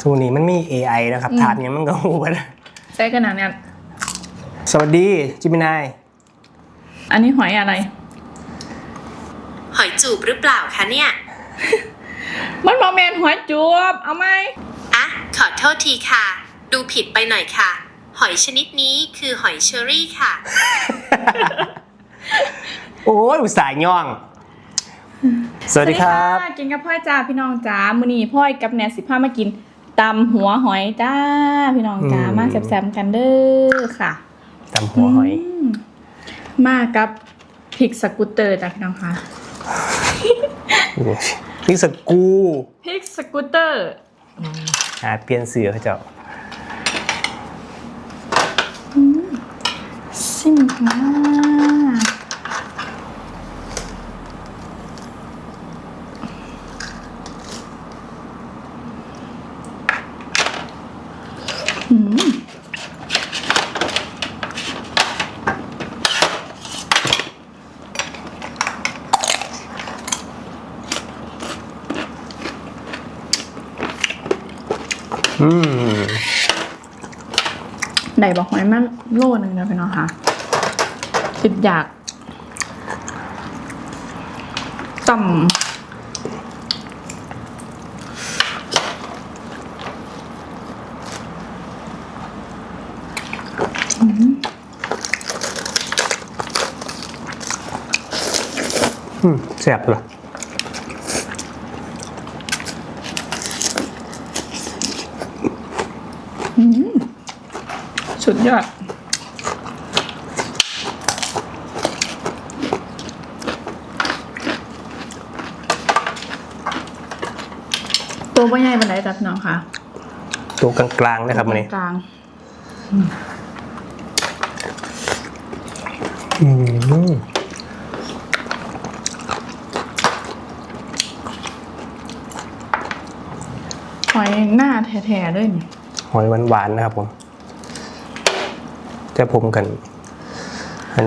ทุกนี้มันมี AI นะครับ ถามอย่างมันก็หูไปแล้วใช้ขนาดเนี้ยสวัสดีจิมินาย อันนี้หอยอะไร หอยจูบหรือเปล่าคะเนี่ย มันบอแมนหอยจูบ เอาไหมอะ ขอโทษทีค่ะ ดูผิดไปหน่อยค่ะ หอยชนิดนี้คือหอยเชอรี่ค่ะ โอ้ยอุตส่าห์ย่อง สวัสดีครับะกินกับพ่อยจ้าพี่น้องจ้ามื้อนี้พ่อยกับแนนสิพามากิน ตำหัวหอยจ้า พี่น้องจ้าอืม มาแซ่บๆกันเด้อค่ะตำหัวหอย มมากับพริกสกูตเตอร์จ้ะพี่น้องค่ะนี่สกูพริกสกูตเตอร์หาเปลี่ยนเสือเขาเจ้าซิมมา ได้บอกหอยมาโลหนึ่งนะพี่น้องค่ะติดอยากต่ำอืมอืมแซ่บเหรอ สุดยอด ตัวว่าใหญ่บันไดจ้ะพี่น้องค่ะ ตัวกลางๆนะครับวันนี้กลางอืมๆหอยหน้าแท้ๆด้วยนี่หอยหวานๆนะครับผม แต่ผมกันมัน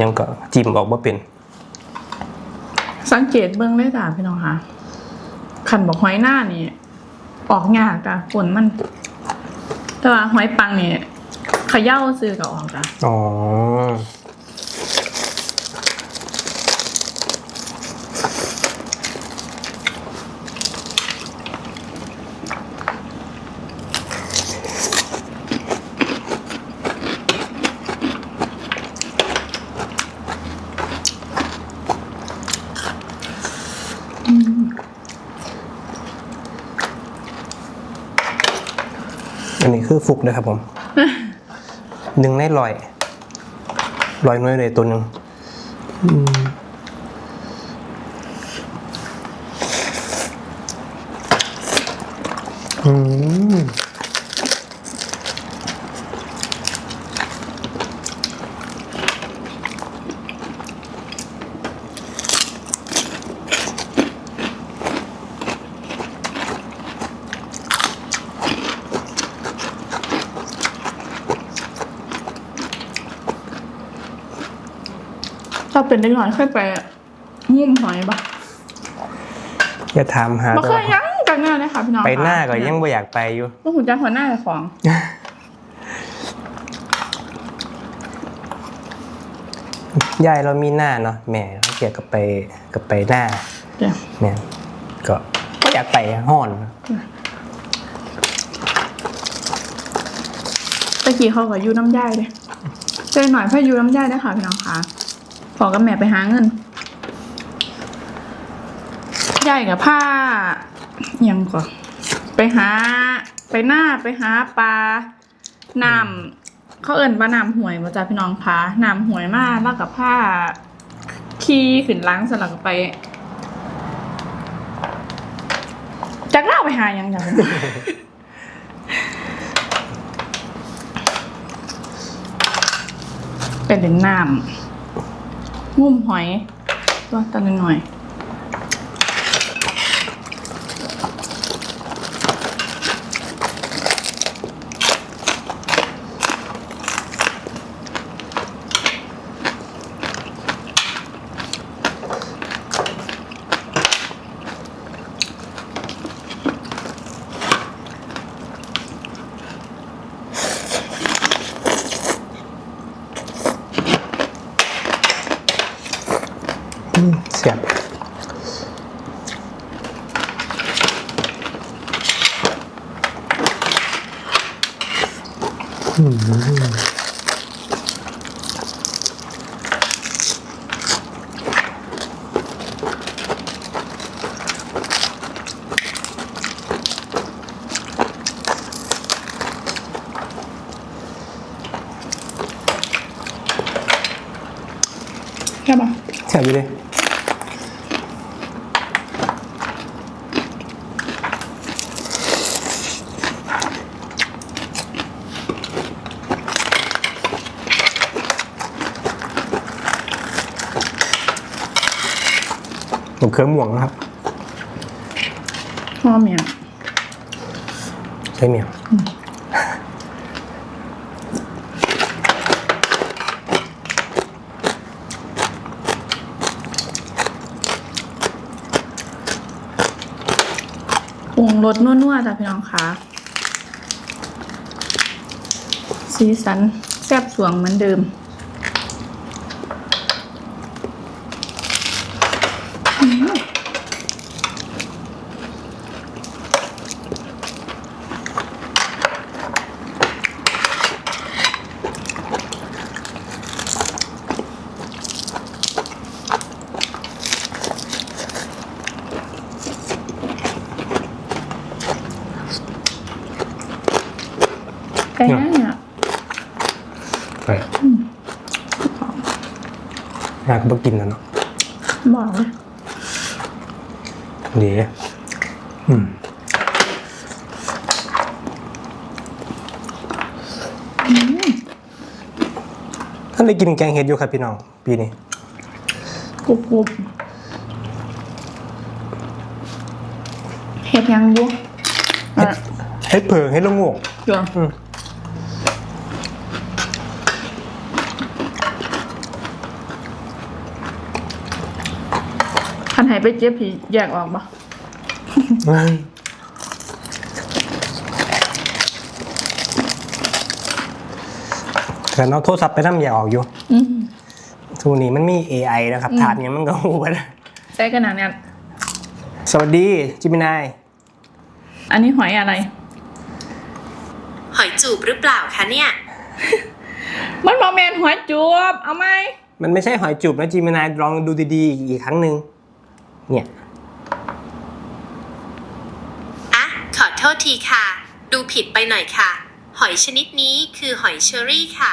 ยังก็จิ้มออกมาเป็น สังเกตเบื้องเลยจ้ะพี่น้องค่ะขันบอกหอยหน้านี่ออกยากจ้ะฝนมัน แต่ว่าหอยปังนี่เขย่าซื้อกับออกจ้ะอ๋อ คือฟุกนะครับผมหนึ่งในลอยลอยน้อยเลยตัวหนึ่งอืม ถ้าเป็นเล็กน้อยค่อยไปงุ่มหอยปะอย่าถามหาบ่แต่เคยว่ายังกันแน่เลยค่ะพี่น้องไปหน้าค่ะก็ยังไม่อยากไปอยู่ว่าหุ่นจักหัวหน้าของยายเรามีหน้าเนาะแม่เขาเกี่ยวกับไปกับไปหน้าเดี๋ยวแม่ก็ก็อยากไปห้อนตะกี้เขาก็อยูน้ำย่ายเลยเจอหน่อยเพื่ออยูน้ำย่ายได้ค่ะพี่น้องค่ะข อกับแม่ไปหาเงินย่ายกับผ้ายังก่อนไปหา ไปหน้าไปหาปลาน้ำเขาเอิ่นว่าน้ำหวยมาจากพี่น้องพาน้ำหวยมากแล้วกับผ้าขี้ขึ้นล้างสลักไปจักเล่าไปหายังจ้ะพี่น้องเป็นถึงน้ำ งุ่มหอยตัวตันหน่อย Hmm. ผมเคยม่วงนะครับหอมอย่างใช่เมียงปรุงรสนัวๆจ้ะพี่น้องค่ะสีสันแซ่บสวงเหมือนเดิม ไก่ย่างเนี่ย ไปอ ยากไปกินแล้วเนาะบอกเลยดีอืมท่านได้กินแกงเห็ดอยู่ครับพี่น้อง ปีนี้กรุบกรุบเห็ดยังบุอะเห็ดเผิงเห็ดละโงกเดี๋ยวอืม คันไหไปเจ็บผีแยกออกปะแต่น้องโทรศัพท์ไปน้ำอยากออกอยู่อืมทุกนี้มันมี AI นะครับถามอย่างมันก็หูไปแล้วใช้กันหนังเนี่ยสวัสดีจิมินาย อันนี้หอยอะไร หอยจูบหรือเปล่าคะเนี่ย มันบอแมนหอยจูบ เอาไหม มันไม่ใช่หอยจุบนะจิมินายลองดูดีๆอีกครั้งหนึ่ง เนี่ยอะขอโทษทีค่ะ ดูผิดไปหน่อยค่ะ หอยชนิดนี้คือหอยเชอรี่ค่ะ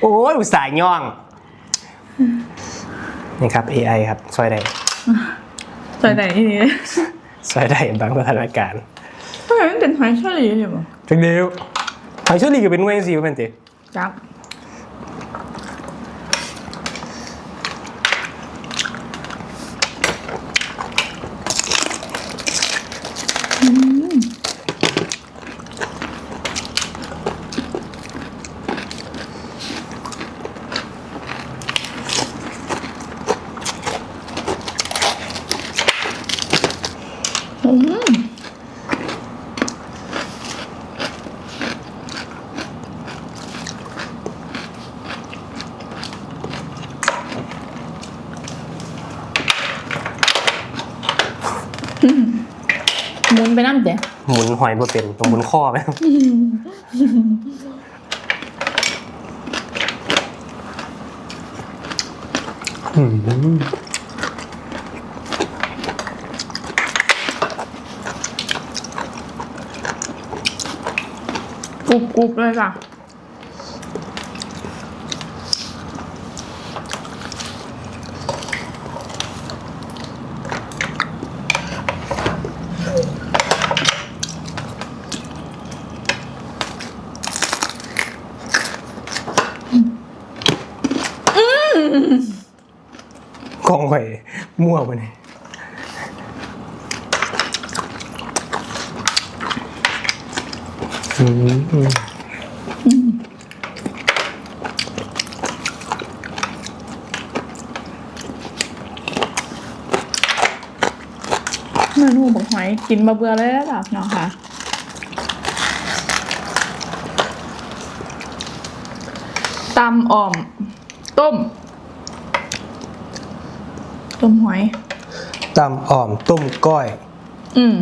โอ้ยอุตส่าห์ย่องนี่ครับ AI ครับซอยได้ใส่ไหนนี่ซอยได้บางสถานการณ์ทำไมมันเป็นหอยเฉลี่ยอยู่บ่จังเดียวหอยเชอรี่ก็เป็นเวงสิว่าเป็นติ จับ หมุนไปน้ำเดี๋ยวหมุนหอยบ่เป็นต้องหมุนข้อไปอืมกรุบกรุบเลยจ้ะอืม กองหอย มั่วไปเนี่ยอืมเมนูบอกหอยกินมาเบื่อเลยแล้วจ้ะเนาะค่ะตำอ่อม ต้ม ต้มหอยตำอ่อมต้มก้อย อืม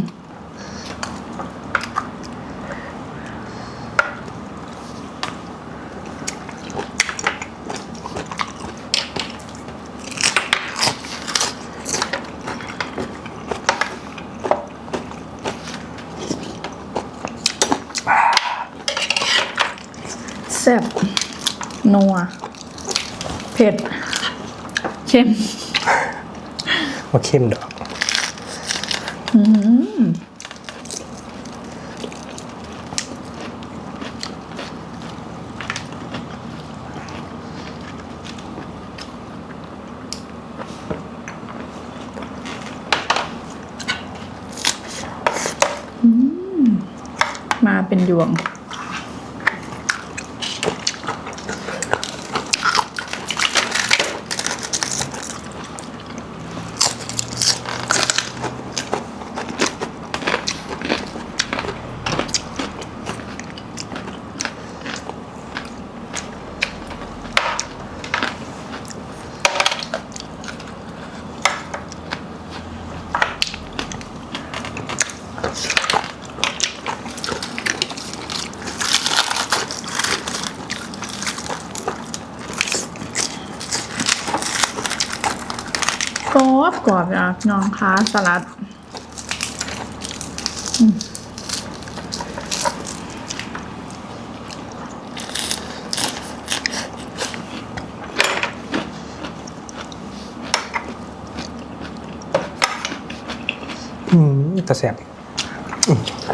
แซ่บนัว เผ็ด เค็ม ว่าเข้มดอกอือมมาเป็นยวง กร อบกรอบอะน้องคะสลัดอืมแต่แสบเพื่อ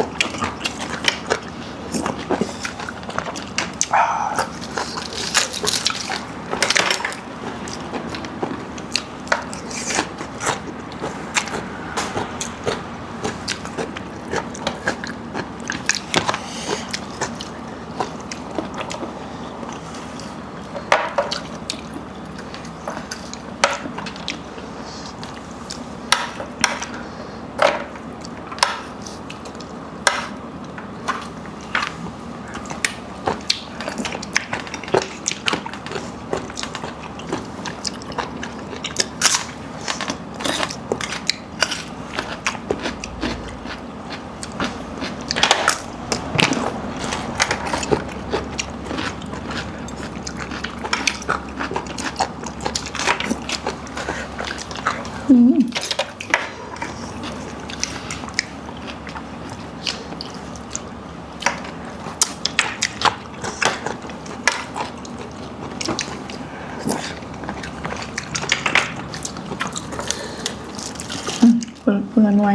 เพื่อนไว้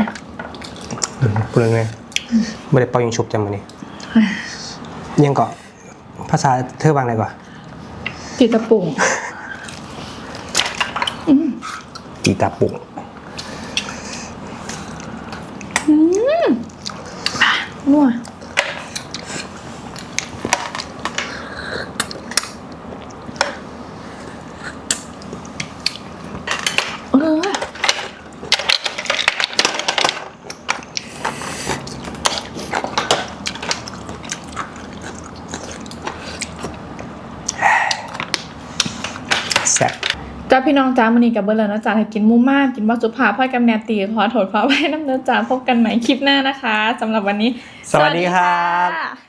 พูดเลยไงไม่ได้เป่ายิงฉุบจำมันนี่ยังเกาะภาษาเธอวางอะไรก่อนติดตะปุ่ง กีตาปุกนัวเออ แซ่บ จ้าพี่น้องจ้ามันนี้กับเบอร์แล้วนะจ๊ะให้กินหมุมมากกินว่าสุภาพพ่อยกับแนตตีขอโทษฟ้าไว้น้ำเนื้อจ้าพบกันใหม่คลิปหน้านะคะสำหรับวันนี้ สวัสดีครับสวัสดีค่ะ